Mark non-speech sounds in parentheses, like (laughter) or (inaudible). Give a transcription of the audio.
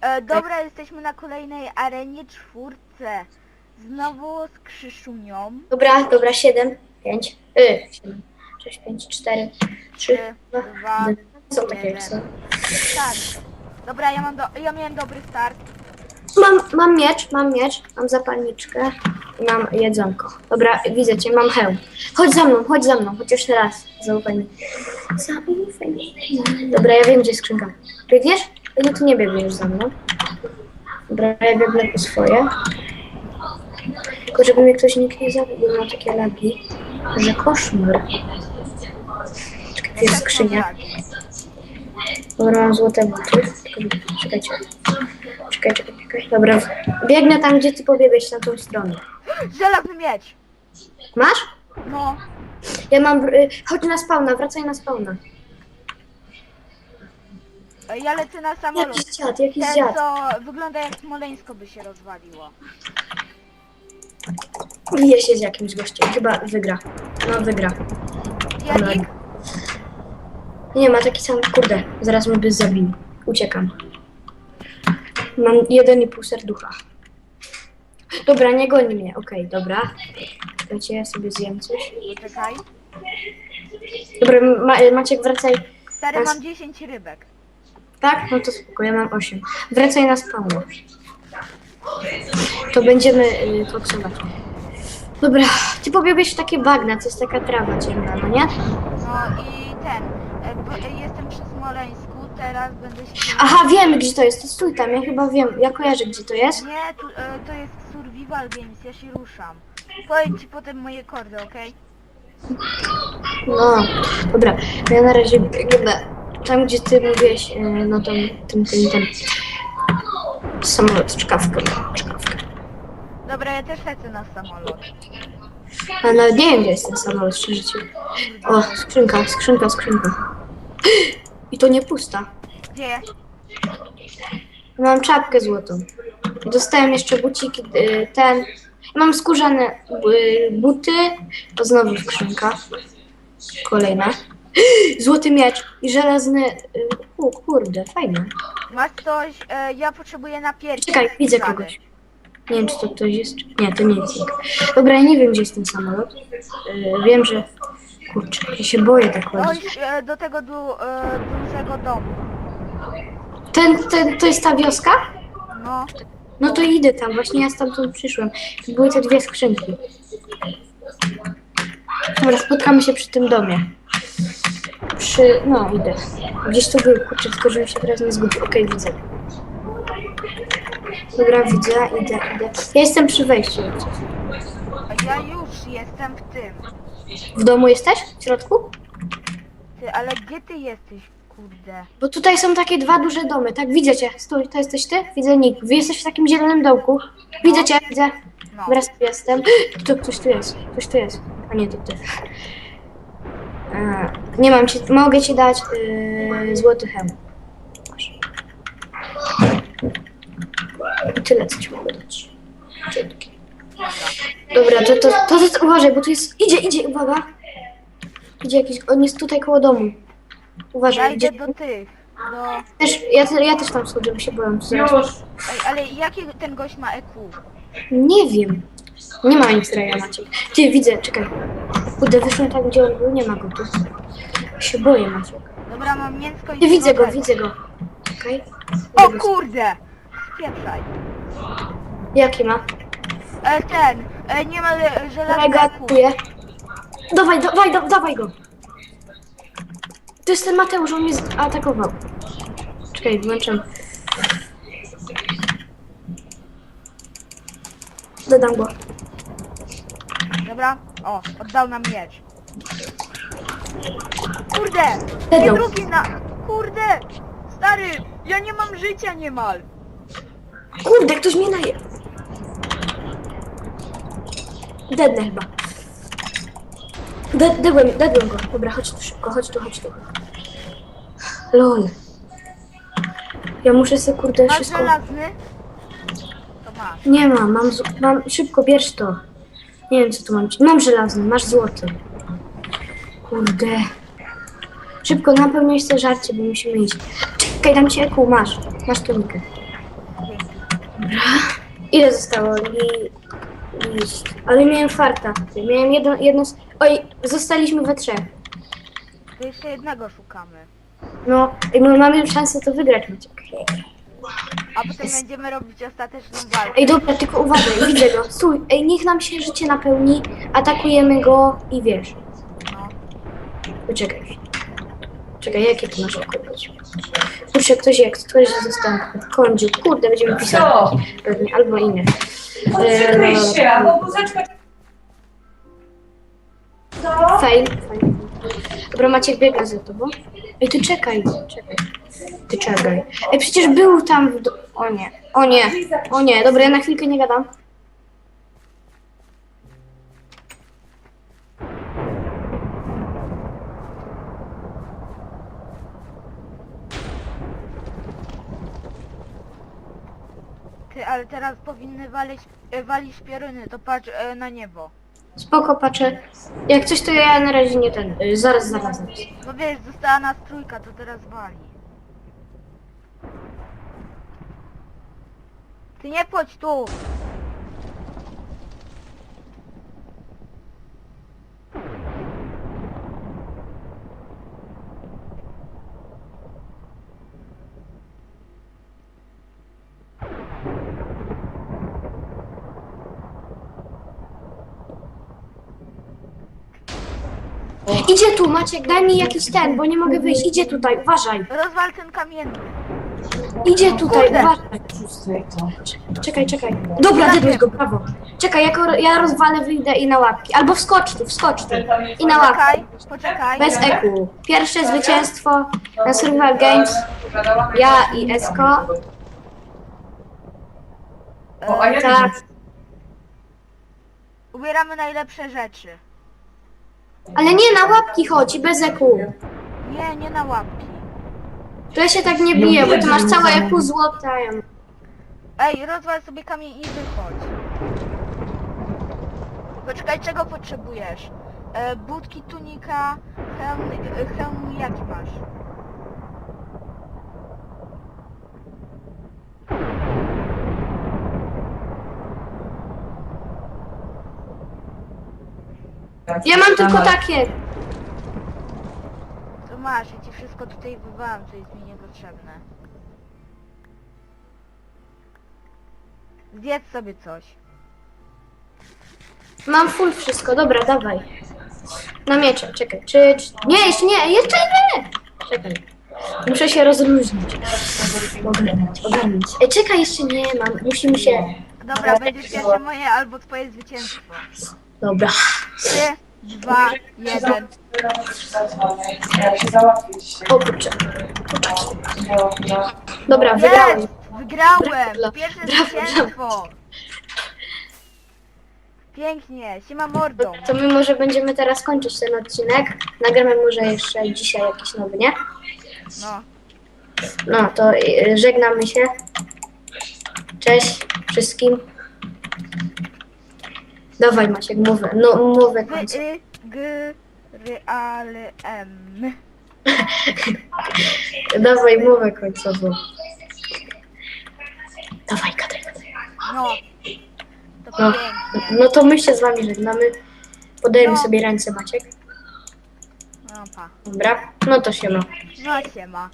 E, dobra, jesteśmy na kolejnej arenie czwórce. Znowu z Krzyszunią. Dobra, dobra, 7, 5, y, 7, 6, 5, 4, 3, Trzy, 2, dwa, Są takie jak są. start. Dobra, ja mam do, ja miałem dobry start. Mam, mam miecz, mam miecz, mam zapalniczkę i mam jedzonko. Dobra, widzę cię, mam hełm. Chodź za mną, chodź za mną, chociaż raz. Zaufaj mi. Zaufaj mi. Dobra, ja wiem, gdzie jest skrzynka. Biegniesz? No ty nie biegniesz za mną. Dobra, ja biegnę po swoje. Tylko żeby mnie ktoś nikt nie zabił, bo takie lagi, że koszmar. Czekaj, tu jest skrzynia. Dobra, mam złote buty. Czekajcie. Czekaj, czekaj, czekaj. Dobra, biegnę tam, gdzie ty pobiegłeś na tą stronę. Żelazny miecz. Masz? No, Ja mam... y, Chodź na spawna, wracaj na spawna. Ja lecę na samolot. Jakiś dziad, jakiś Ten, dziad. co wygląda jak Smoleńsko by się rozwaliło. Bije się z jakimś gościem, chyba wygra. No, wygra. Janik? Nie, ma taki sam... Kurde, zaraz mnie by zabił. Uciekam. Mam jeden i pół serducha. Dobra, nie goni mnie. Okej, dobra. Czekajcie, ja sobie zjem coś. Czekaj. Dobra, ma, Maciek, wracaj. Stary, As- mam 10 rybek. Tak? No to spoko, ja mam 8. Wracaj na spawna. To będziemy y, koksować. Dobra, ty pobiegłeś w takie bagna, to jest taka trawa ciemna, no nie? No i ten. e, bo- e, Jestem przy Smoleńsku, teraz będę się... Aha, wiem gdzie to jest, to stój tam, ja chyba wiem, ja kojarzę gdzie to jest. Nie, tu, e, to jest Survival Games, ja się ruszam. Powiem ci potem moje kordy, okej? No, dobra, to ja na razie biegnę tam gdzie ty mówiłeś, y, no tam, tym, tym, tym. Samolot, czkawkę, czkawkę. Dobra, ja też lecę na samolot. A nawet nie wiem gdzie jest ten samolot, szczerze ci. O, skrzynka, skrzynka, skrzynka. I to nie pusta. Gdzie? Mam czapkę złotą. Dostałem jeszcze buciki, y, ten. Mam skórzane y, buty. To znowu skrzynka. Kolejna. (gasps) Złoty miecz i żelazny. y, O kurde, fajne. Masz coś? E, ja potrzebuję na piersi. Czekaj, widzę kogoś. Nie wiem, czy to ktoś jest. czy- Nie, to nie jest nikt. Dobra, ja nie wiem, gdzie jest ten samolot. Y, Wiem, że. Kurczę, ja się boję tak chodzić. Chodź e, do tego du, e, dużego domu. Ten, ten, to jest ta wioska? No, No to idę tam, właśnie ja stamtąd przyszłem. Były te dwie skrzynki. Dobra, spotkamy się przy tym domie. Przy... no idę. Gdzieś tu był, kurczę, tylko żebym się teraz nie zgubił. Okej, widzę. Dobra, widzę, idę, idę. Ja jestem przy wejściu. jak coś. a ja już jestem w tym. W domu jesteś? W środku? Ty, ale gdzie ty jesteś, kurde? Bo tutaj są takie dwa duże domy, tak? Widzę cię. Stój, to jesteś ty? Widzę nick. Wy jesteś w takim zielonym dołku. Widzę cię, widzę. No. Wraz tu jestem. (gasps) To ktoś tu jest. Ktoś tu jest. A nie, to ty. Nie mam ci, mogę ci dać yy, złoty hełm. Masz. Tyle, co ci mogę dać. Dzięki. Dobra, to, to, to, to, uważaj, bo tu jest, idzie, idzie, uwaga. Idzie jakiś, on jest tutaj koło domu. Ja Uważaj, idę idzie. do tych. Do... Też, ja, te- ja też tam schodzę, bo się boję. co zaraz- Ej, ale jaki ten gość ma EQ? Nie wiem. Nie ma raja Maciek. Ty, widzę, czekaj. Kurde, wyszłem tam, gdzie on był, nie ma go tu. się boję, Maciek. Dobra, mam mięsko i Ty, widzę go, widzę go. Okej. O kurde! Spieprzaj. Jaki ma? E, ten, e, nie ma e, Dawaj go, żelaznego EQ. atakuję. Dawaj, dawaj, da- dawaj go. To jest ten Mateusz, on mnie zaatakował. Czekaj, włączam. Dodam go. Dobra, o, oddał nam miecz. Kurde! Nie Dedał. drugi na... Kurde! Stary, ja nie mam życia niemal. Kurde, ktoś mnie naje. Dednę chyba. De- Dedłem, dedłem go. Dobra, chodź tu szybko, chodź tu, chodź tu. Lol. Ja muszę sobie kurde Masz wszystko... żelazny? Nie mam, mam, z- mam, szybko bierz to. Nie wiem co tu mam. Mam żelazny, masz złoty. Kurde. Szybko napełniaj sobie żarcie, bo musimy iść. Czekaj, dam ci eku, masz. Masz tunikę. Ile zostało? Li... List. Ale miałem farta. Miałem jedno, jedno... z- Oj, zostaliśmy we trzech. To jeszcze jednego szukamy. No, i my mamy szansę to wygrać, Maciek. A potem będziemy robić ostateczną walkę. Ej, dobra, tylko uważaj, widzę go. Stój, ej, niech nam się życie napełni, atakujemy go i wiesz. No. Poczekaj. Czekaj, jakie ty masz kupić? Kurczę, ktoś jak ktoś został. Kądziu, kurde, będziemy pisać. Co? Pewnie, albo inne. Odczekaj się, albo. Co? Fail, fail. Dobra, Maciek biega za tobą. Ej, ty czekaj, czekaj. Ty czekaj. Ej, przecież był tam w do... O nie, o nie, o nie. Dobra, ja na chwilkę nie gadam. Ty, ale teraz powinny walić, e, walić pioruny, to patrz e, na niebo. Spoko, patrzę. Jak coś, to ja na razie nie ten... y, Zaraz, zaraz, zaraz. No wiesz, została nas trójka, to teraz wali. Ty nie płać tu! Idzie tu, Maciek, daj mi jakiś ten, bo nie mogę wyjść. Idzie tutaj, uważaj. Rozwal ten kamienny. Idzie tutaj, Kurde. uważaj. Czekaj, czekaj. Dobra, dedłeś go, brawo. Czekaj, jako ja rozwalę, wyjdę i na łapki. Albo wskocz tu, wskocz tu. I na łapki. Poczekaj, poczekaj. Bez EQ. Pierwsze zwycięstwo na Survival Games. Ja i Esko. O, a jak Tak. Ubieramy najlepsze rzeczy. Ale nie, na łapki chodź i bez EQ. Nie, nie na łapki. To ja się tak nie biję, bo ty masz całe EQ złota. ja mam- Ej, rozwal sobie kamień i wychodź. Poczekaj, czego potrzebujesz? E, budki, tunika, hełm, e, hełm jaki masz? Ja mam tylko takie. Masz, ja ci wszystko tutaj wywalam, co jest mi niepotrzebne. Zjedz sobie coś. Mam full wszystko, dobra, dawaj. Na miecze, czekaj. Czy, czy... Nie, jeszcze nie, jeszcze nie! Czekaj. Muszę się rozluźnić. Ogarnąć, ogarnąć. Ej, czekaj, jeszcze nie mam. Musimy się... Dobra, będzie pierwsze moje albo twoje zwycięstwo. Dobra. Trzy, dwa, jeden. Jak się załatwić. O kurczę. Dobra, wygrałem. Wygrałem! Brawo, Pierwsze brawo, zwycięstwo! Pięknie, siema mordą. To my może będziemy teraz kończyć ten odcinek. Nagramy może jeszcze dzisiaj jakiś nowy, nie? No, No, to y, żegnamy się. Cześć wszystkim. Dawaj Maciek, mowę, no końcu. y, g, ry, ale, m. (laughs) Dawaj mowę końcową. Dawaj, gadaj, gadaj. No, to No, pięknie. no to my się z wami żegnamy. Podajemy No. sobie ręce Maciek. No pa. Dobra, no to się ma. No siema.